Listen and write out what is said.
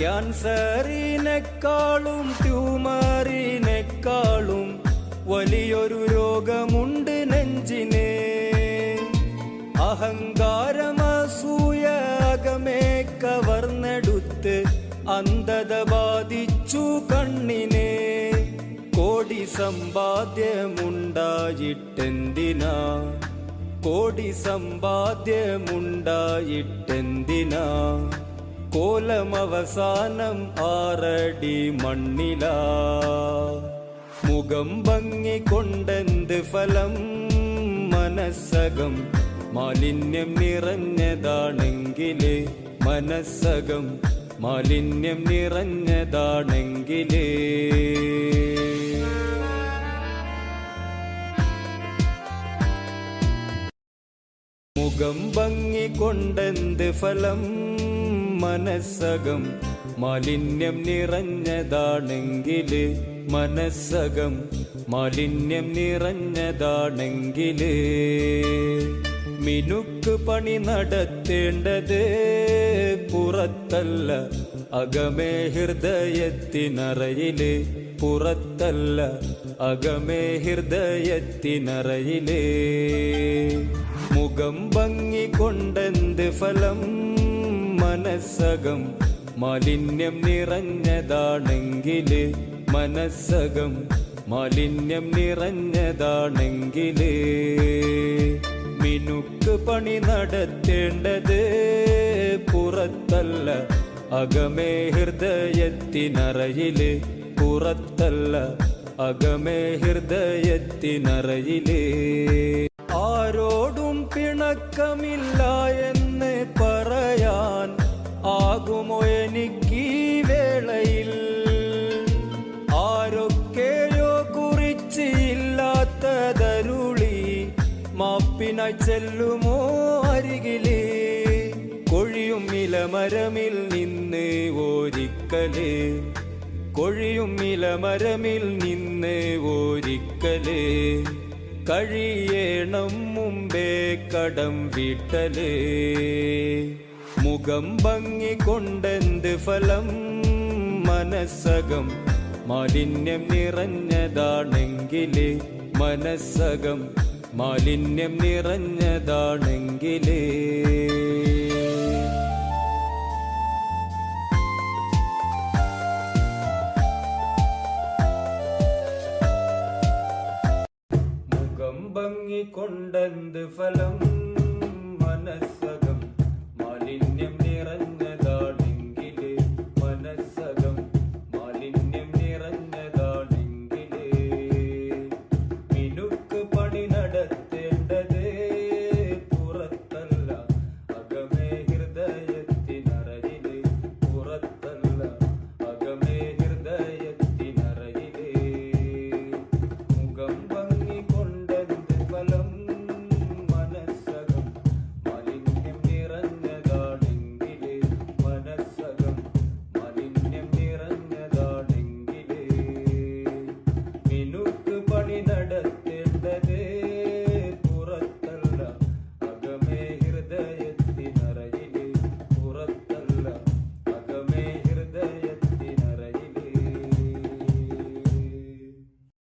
ക്യാൻസറിനെക്കാളും ട്യൂമറിനെക്കാളും വലിയൊരു രോഗമുണ്ട് നെഞ്ചിന്. അഹങ്കാരമസൂയ അകമേ കവർന്നെടുത്ത് അന്ധത ബാധിച്ചു കണ്ണിനെ. കോടി സമ്പാദ്യമുണ്ടായിട്ടെന്തിനാ? കോടി സമ്പാദ്യമുണ്ടായിട്ടെന്തിനാ? കോലമവസാനം ആറടി മണ്ണില. മുഖം ഭംഗി കൊണ്ടെന്ത് ഫലം? മനസ്സകം മാലിന്യം നിറഞ്ഞതാണെങ്കിൽ മനസ്സകം മാലിന്യം നിറഞ്ഞതാണെങ്കിൽ. മുഖം ഭംഗി കൊണ്ടെന്ത് ഫലം? മനസ്സകം മാലിന്യം നിറഞ്ഞതാണെങ്കിൽ മനസ്സകം മാലിന്യം നിറഞ്ഞതാണെങ്കിൽ മിനുക്ക് പണി നടത്തേണ്ടത് പുറത്തല്ല അകമേ ഹൃദയത്തിനറയിൽ. പുറത്തല്ല അകമേ ഹൃദയത്തിനറയിൽ. മുഖം ഭംഗി കൊണ്ടെന്ത് ഫലം? മനസ്സകം മാലിന്യം നിറഞ്ഞതാണെങ്കിൽ മനസ്സകം മാലിന്യം നിറഞ്ഞതാണെങ്കിൽ മിനുക്ക് പണി നടത്തേണ്ടത് പുറത്തല്ല അകമേ ഹൃദയത്തിനറയിൽ. പുറത്തല്ല അകമേ ഹൃദയത്തിനറയിൽ. ആരോടും പിണക്കമില്ല എന്ന് ആകുമോ എനിക്ക് വേളയിൽ? ആരൊക്കെയോ കുറിച്ച് ഇല്ലാത്തതരുളി മാപ്പിനായി ചെല്ലുമോ അരികിലേ? കൊഴിയും ഇലമരമിൽ നിന്ന് ഒരിക്കലേ കൊഴിയും ഇലമരമിൽ നിന്ന് ഒരിക്കലേ കഴിയേണം മുമ്പേ കടം വീട്ടലേ. മുഖം ഭംഗി കൊണ്ടെന്ത് ഫലം? മനസ്സകം മാലിന്യം നിറഞ്ഞതാണെങ്കിൽ മനസ്സകം മാലിന്യം നിറഞ്ഞതാണെങ്കിലേ. മുഖം ഭംഗി കൊണ്ടെന്ത് ഫലം?